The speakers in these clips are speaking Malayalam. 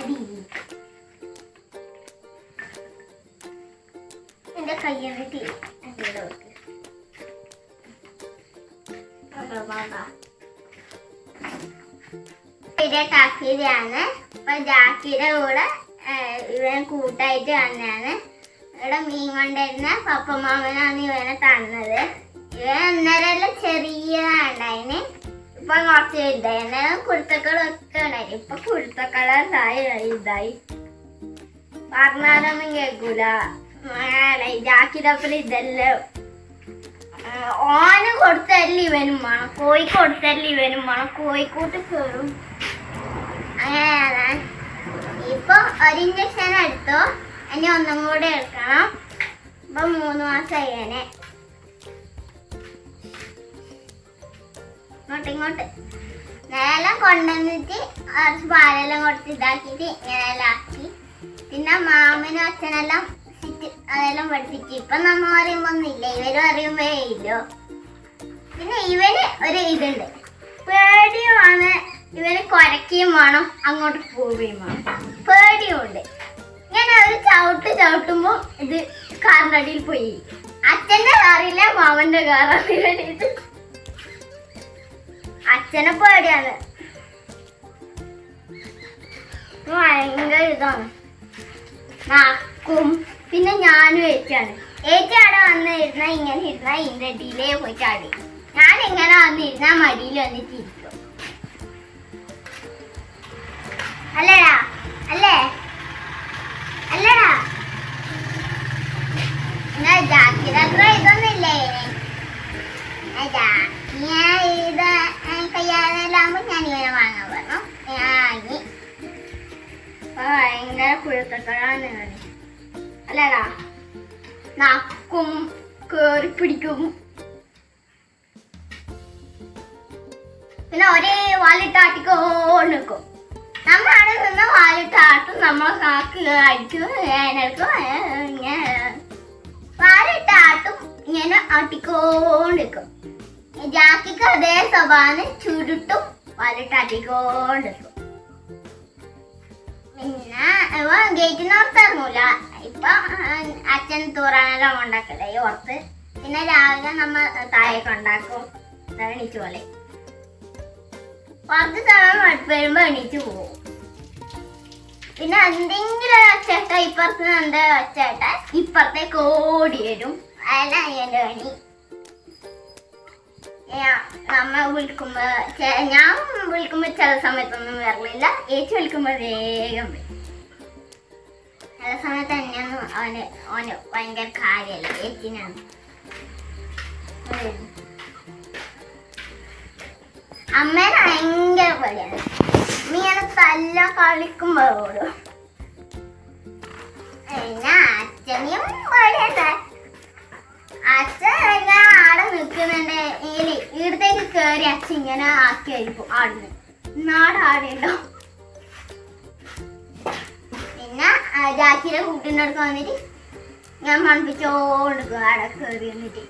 അടി എന്റെ കയ്യെന്നിട്ട് അടിയുടെ അപ്പൊ ജാക്കിയുടെ കൂടെ ഇവൻ കൂട്ടായിട്ട് വന്നാണ് ഇവിടെ മീൻ കൊണ്ടിരുന്ന പപ്പമാമനാണ് ഇവനെ തന്നത്. ഇവൻ അന്നേരം ചെറിയതാണ്ടായിന് ഇപ്പൊ ഉണ്ടായി ഇപ്പൊ കുരുത്തക്കളായി ഇതായി. പറഞ്ഞാലൊന്നും കേൾക്കൂല. ജാക്കിരപ്പൽ ഇതെല്ലാം. ഓന് കൊടുത്തല്ലേ ഇവനും വേണം. കോഴി കൊടുത്തല്ലേ ഇവനും വേണം. കോഴിക്കൂട്ട് കയറും അങ്ങനെയാണ്. ഇപ്പൊ ഒരു ഇഞ്ചക്ഷൻ എടുത്തു? ഇനി ഒന്നും കൂടെ എടുക്കണം. ഇപ്പൊ മൂന്ന് മാസം അവനെ ഇങ്ങോട്ട് ഇങ്ങോട്ട്. നേരം കൊണ്ടുവന്നിട്ട് കുറച്ച് പാലെല്ലാം കൊടുത്ത് ഇതാക്കിയിട്ട് ഇങ്ങനെല്ലാം ആക്കി. പിന്നെ മാമനും അച്ഛനെല്ലാം അതെല്ലാം പഠിപ്പിച്ചു ഇപ്പൊ നമ്മ പറയുമ്പോ ഒന്നുമില്ല ഇവരും അറിയുമ്പോ ഇല്ലോ പിന്നെ ഇവന് ഒരു ഇതുണ്ട്. പേടിയുമാണ്. ഇവന് കുരക്കുകയും വേണം അങ്ങോട്ട് പോവുകയും വേണം. പേടിയുമുണ്ട് ഇങ്ങനെ ഒരു ചവിട്ട് ചവിട്ടുമ്പോ ഇത് കാറിന്റെ അടിയിൽ പോയി. അച്ഛന്റെ കാറില്ല മാമന്റെ കാറാണ് ഇവന് ഇത്. അച്ഛനെ പേടിയാണ്. ഭയങ്കര ഇതാണ്. നാക്കും പിന്നെ ഞാനും ഏറ്റാണ് ഏറ്റി അവിടെ വന്നിരുന്ന ഇങ്ങനെ ഇരുന്ന ഇതിന്റെ അടിയിലേ പോയി ഞാൻ ഇങ്ങനെ വന്നിരുന്ന മടിയിൽ വന്നിട്ട് ഇരിക്കും അല്ലടാ അല്ലേ? അല്ലടാ. എന്നാ ജാക്കിര അത്ര ഇതൊന്നുമില്ലേ? ഞാൻ ഇത്. കയ്യാലാകുമ്പോ ഞാൻ ഇങ്ങനെ വാങ്ങാൻ പറഞ്ഞു. വാങ്ങി ഭയങ്കര കുഴപ്പത്തോടാണ് അല്ലടാ നക്കും കേറി പിടിക്കും. പിന്നെ ഒരേ വാലിട്ടാട്ടിക്കോണ്ട് നിൽക്കും നമ്മൾ അവിടെ നിന്ന് വാലിട്ടാട്ടും നമ്മൾ കാക്ക് അടിക്കും. ഏനക്കും ഇങ്ങനെ. വാലിട്ടാട്ടും ഇങ്ങനെ ആട്ടിക്കോണ്ടിരിക്കും ജാക്കിക്ക് അതേ സ്വഭാവം ചുരുട്ടും വാലിട്ടാട്ടിക്കോണ്ടിരിക്കും പിന്നെ ഗേറ്റിന് ഓർത്ത് ഇറങ്ങൂല. ഇപ്പൊ അച്ഛൻ തൂറാനെല്ലാം ഉണ്ടാക്കല്ലേ ഈ ഓർത്ത് പിന്നെ രാവിലെ നമ്മ താഴേക്ക് ഉണ്ടാക്കും. എണീച്ചു പോലെ. കുറച്ച് സമയം വരുമ്പോ എണീച്ചു പോകും പിന്നെ എന്തെങ്കിലും ഒരു ഒച്ചേട്ട ഇപ്പുറത്ത് എന്താ ഒച്ചേട്ട? ഇപ്പുറത്തേക്ക് ഓടി വരും. അല്ല എന്റെ പണി. നമ്മ വിളിക്കുമ്പോ ഞാൻ വിളിക്കുമ്പോ ചില സമയത്തൊന്നും വരലില്ല. ഏച്ചി വിളിക്കുമ്പോ വേഗം വരും. ചില സമയത്ത് തന്നെയൊന്നും അവന് അവന് ഭയങ്കര കാര്യമല്ല ഏച്ചിനാണ്. അമ്മേനെ ഭയങ്കര പേടിയാണ്. നീയാണ് തല്ല കളിക്കുമ്പോ ഓടും. പിന്നെ അച്ഛനെയും പേടിയുണ്ട് അച്ഛൻ ആടെ നിൽക്കുന്നുണ്ട്. ഇങ്ങനെ ഇവിടത്തേക്ക് കയറി അച്ഛൻ ഇങ്ങനെ ആക്കിയായിരിക്കും ആടുന്നു. നാട് ആടുണ്ടോ പിന്നെ ജാക്കിയുടെ കൂട്ടിന്റെ അടുത്ത് വന്നിട്ട് ഞാൻ മണപ്പിച്ചോണ്ടിരിക്കും ആടെ കയറി എന്നിട്ട്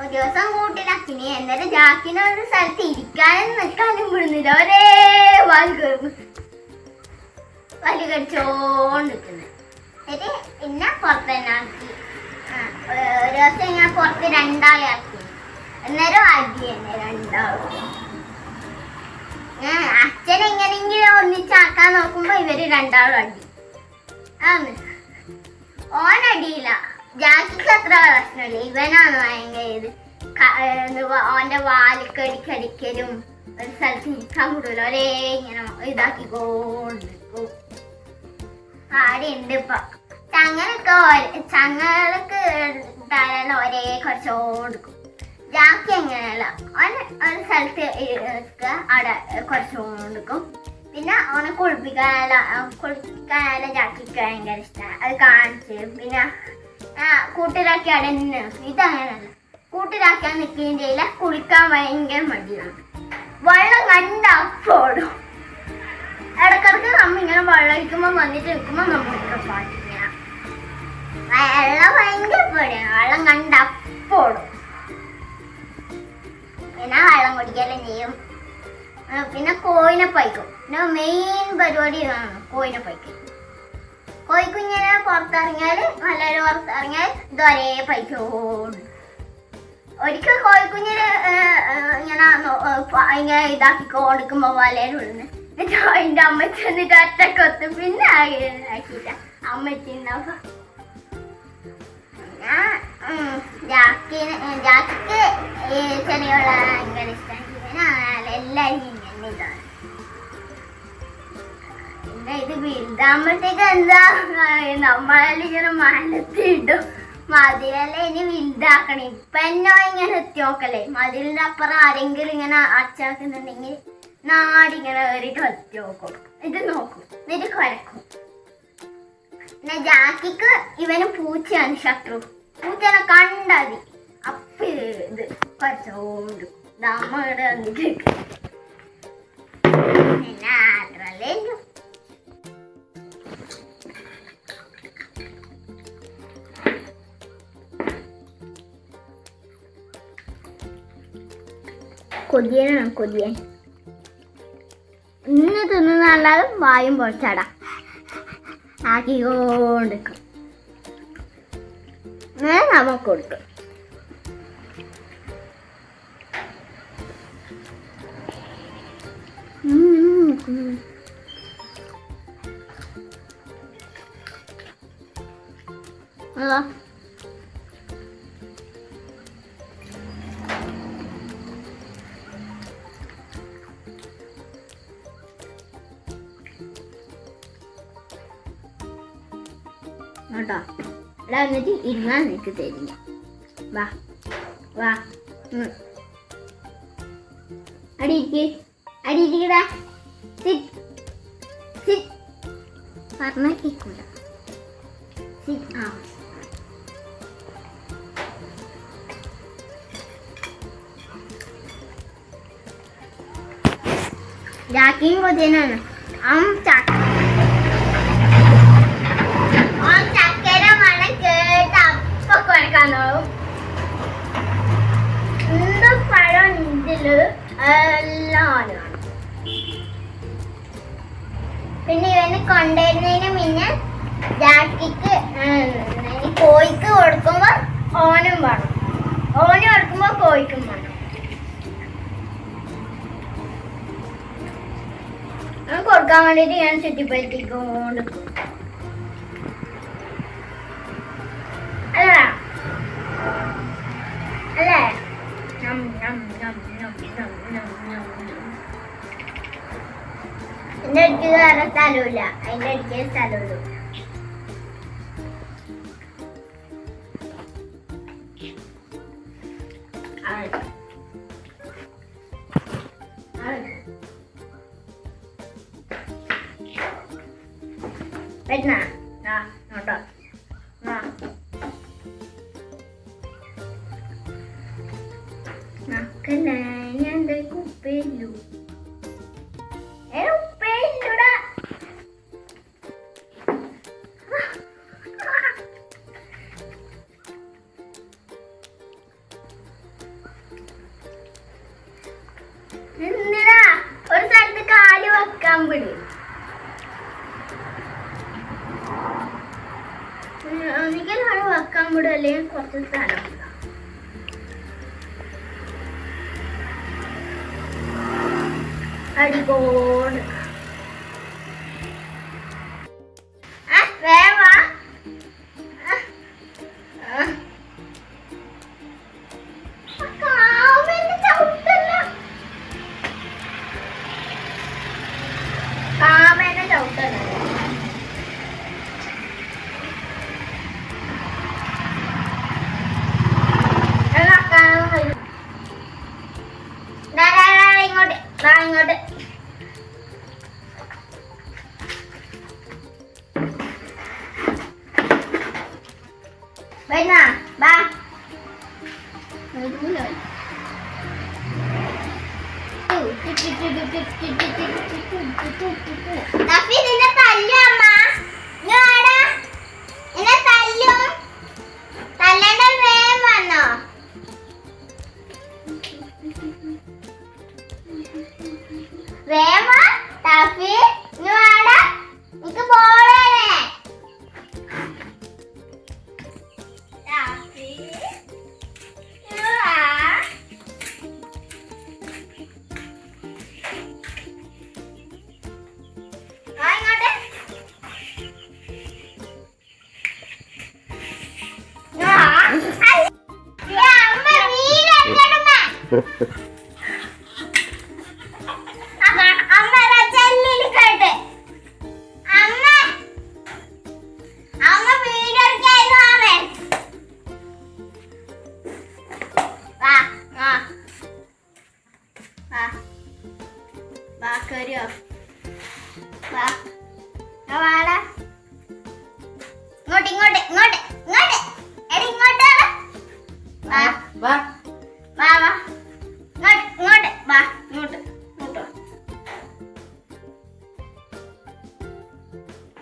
ഒരു ദിവസം കൂട്ടിലാക്കിനി എന്നിട്ട് ജാക്കിനെ ഒരു സ്ഥലത്ത് ഇരിക്കാനും നിൽക്കാനും വിടുന്നില്ല. ഒരേ വാൽ കയറുന്നു വലി കടിച്ചോണ്ടിരിക്കുന്നു. എന്നിട്ട് പിന്നെ പുറത്തന്നെ ആക്കി. ഒരു ദിവസം ഞാൻ പുറത്ത് രണ്ടാളെ ആക്കി അന്നേരം അടി തന്നെ രണ്ടാളും. ഞാൻ അച്ഛൻ എങ്ങനെയെങ്കിലും ഒന്നിച്ചാക്കാൻ നോക്കുമ്പോ ഇവർ രണ്ടാളും അടി. ഓൻ അടിയില്ല. ജാക്കിക്ക് അത്ര പ്രശ്നമില്ല. ഇവനാണ് ഭയങ്കര ഇത്. ഓന്റെ വാലിക്ക് അടിക്കടിക്കലും ഒരു സ്ഥലത്ത് നിൽക്കാൻ കൂടില്ല ഒരേ ഇങ്ങനെ ഇതാക്കിക്കോണ്ടിരിക്കും. ആടെ ഉണ്ട് ഇപ്പൊ ചങ്ങലൊക്കെ ഒരേ- ചങ്ങലക്ക് ഒരേ കുറച്ച് കുറച്ചോണ്ടിരിക്കും ജാക്കി അങ്ങനെയല്ല ഓന് ഒരു സ്ഥലത്ത് അവിടെ അവിടെ കൊടുക്കും. പിന്നെ ഓനെ കുളിപ്പിക്കാനല്ല കുളിപ്പിക്കാനല്ല ജാക്കിക്ക് ഭയങ്കര ഇഷ്ടമാണ് അത് കാണിച്ച്. പിന്നെ കൂട്ടിലാക്കി അവിടെ നിർത്തും. ഇതങ്ങനെയല്ല കൂട്ടിലാക്കാൻ ചെയ്യില്ല. കുളിക്കാൻ ഭയങ്കര മടിയാണ്. വെള്ളം കണ്ട ഇടക്കിടക്ക് നമ്മ ഇങ്ങനെ വെള്ളം വന്നിട്ട് നിൽക്കുമ്പോൾ നമ്മൾ പാട്ടിങ്ങനെ വെള്ളം ഭയങ്കര പേടി വെള്ളം കണ്ട പിന്നെ വെള്ളം കുടിക്കലും ചെയ്യും. പിന്നെ കോയിനെ പൈക്കും പിന്നെ മെയിൻ പരിപാടി ഇതാണ്. കോയിനെ പൈക്കും കോയിക്കുഞ്ഞിനെ പുറത്തിറങ്ങിയാൽ നല്ലൊരു പുറത്തിറങ്ങിയാൽ ഇതൊരേ പൈക്കോണ്ട് ഒരിക്കൽ കോഴിക്കുഞ്ഞിന് ഇങ്ങനെ ഇങ്ങനെ ഇതാക്കി കൊടുക്കുമ്പോ വലയിൽ വിടുന്നു എന്നിട്ട് അതിന്റെ അമ്മച്ചി എന്നിട്ട് ഒറ്റ പിന്നെ ആക്കിയില്ല അമ്മച്ചി പിന്നെ എന്താ നമ്മളിങ്ങനെ മലത്തിടും മതിലെല്ലാം ഇനി വലുതാക്കണം. ഇപ്പൊ എന്നോ ഇങ്ങനെ എത്തി മതിലിന്റെ അപ്പുറം ആരെങ്കിലും ഇങ്ങനെ അച്ചാക്കുന്നുണ്ടെങ്കിൽ നാടിങ്ങനെ കയറിയിട്ട് എത്തി നോക്കും ഇത് നോക്കും. എന്നിട്ട് കുരക്കും. ജാക്കിക്ക് ഇവന് പൂച്ചയാണ് ശത്രു. പൂച്ചനെ കണ്ടാതി. അപ്പ ഇത് കുറച്ചോണ്ട് നമ്മുടെ പിന്നെ അത്രല്ലേ ഉള്ളൂ. കൊതിയനാണ് കൊതിയൻ. ഇന്ന് തിന്നുന്നല്ലാതെ വായും പൊളിച്ചാടാ. ആക്കിക്കൊണ്ടിരിക്കും. ഞാൻ നമുക്ക് കൊടുക്കും. അതാ കേട്ടോ Ben dedim İrmen ne dedim. Bak. Bak. Hı. అడిగి అడిగిరా సిట్ సిట్ పర్ణకి కూడా సిట్ అవుట్ జాకింగ్ వదినా అమ్మ చాక్ തോന്നും എന്ത് പഴം ഇതിൽ എല്ലാം പിന്നെ ഇവന് കൊണ്ടുവരുന്നതിന് മുന്നേ ജാക്കിക്ക് കോഴിക്ക് കൊടുക്കുമ്പോ ഓനും വേണം. ഓന് കൊടുക്കുമ്പോ കോഴിക്കും വേണം. കൊടുക്കാൻ വേണ്ടിട്ട് ഞാൻ ചുറ്റിപ്പറ്റിക്കൊണ്ട് അല്ലേ. എന്റെ അടുത്ത് വേറെ സ്ഥലമില്ല അതിന്റെ അടുക്കേ സ്ഥലമുള്ളൂ bên nào ba hai đứa nữa, tu tu tu tu tu tu tu tu tu tu tu tu, người đúng rồi David ini tanya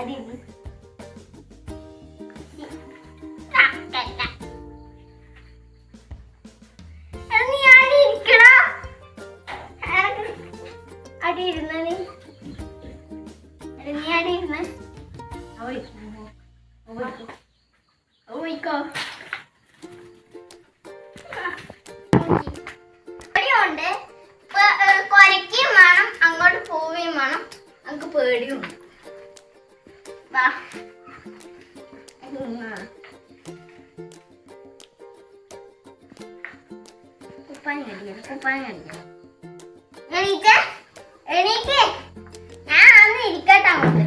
അടി വാ ഉം. കുപ്പായം കടിക്കണം കുപ്പായം കടിക്കണം എണീക്ക് എണീക്ക് ഞാൻ അന്ന് ഇരിക്കട്ടെ അങ്ങോട്ട്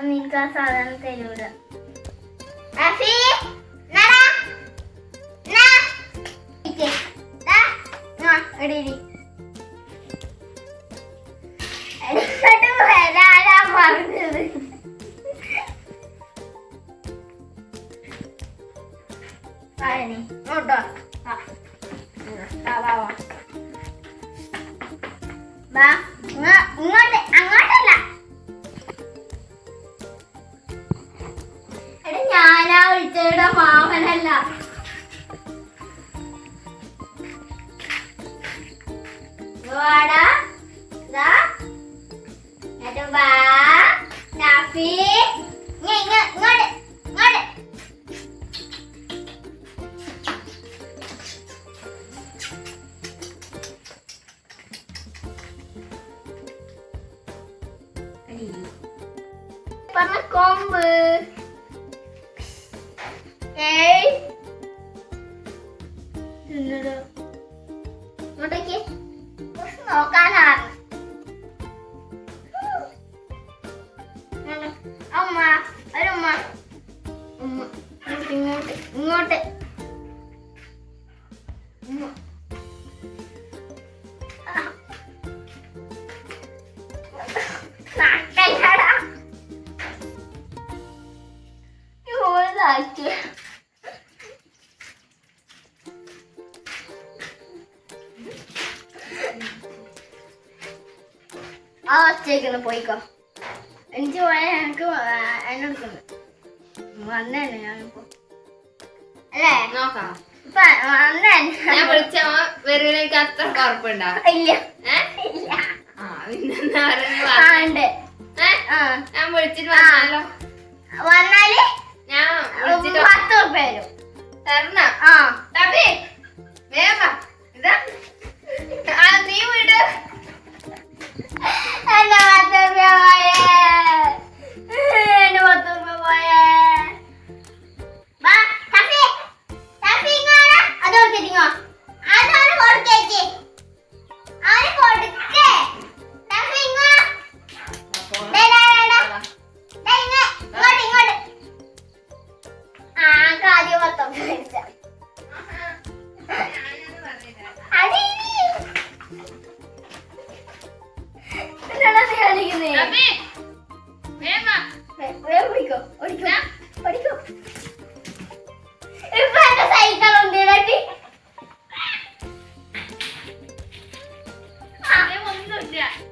ഞാൻ നിനക്ക് ആ സാധനം തരൂല പറഞ്ഞത് വായനി ആ ഇങ്ങോട്ട് അങ്ങോട്ടല്ല ഇങ്ങോട്ട് ഇങ്ങോട്ട് പറഞ്ഞ കൊമ്പ് ആ ഒച്ചയ്ക്കുന്നു പോയിക്കോ. എനിക്ക് പോയാൽ എനിക്ക് എന്നെടുക്കുന്നു വന്നേനെ വന്നേ ഞാനിപ്പോ. അല്ലേ? നോക്കാം. ഇപ്പൊ വന്നേ ഞാൻ വിളിച്ച വരൂലേക്ക് അത്ര ഉറപ്പുണ്ടോ? ഇല്ല. ഏ ഇല്ല ആ പിന്നെന്താ പറയുക ആ ഉണ്ട്. ഞാൻ വിളിച്ചിട്ട് വന്നാലോ? വന്നാൽ ഞാൻ വിളിച്ചിട്ട് പത്ത് ഉറുപ്പ വരും തരണ? ആ. തപ്പി. വേഗം ഇതാ. ആ നീ വിട്. എന്റെ പത്ത് ഉറുപ്പ പോയേ. എന്റെ പത്ത് ഉറുപ്പ പോയേ. അത് കൊടുത്തിരിങ്ങോ അതാണ് കൊടുക്കേക്ക് 见。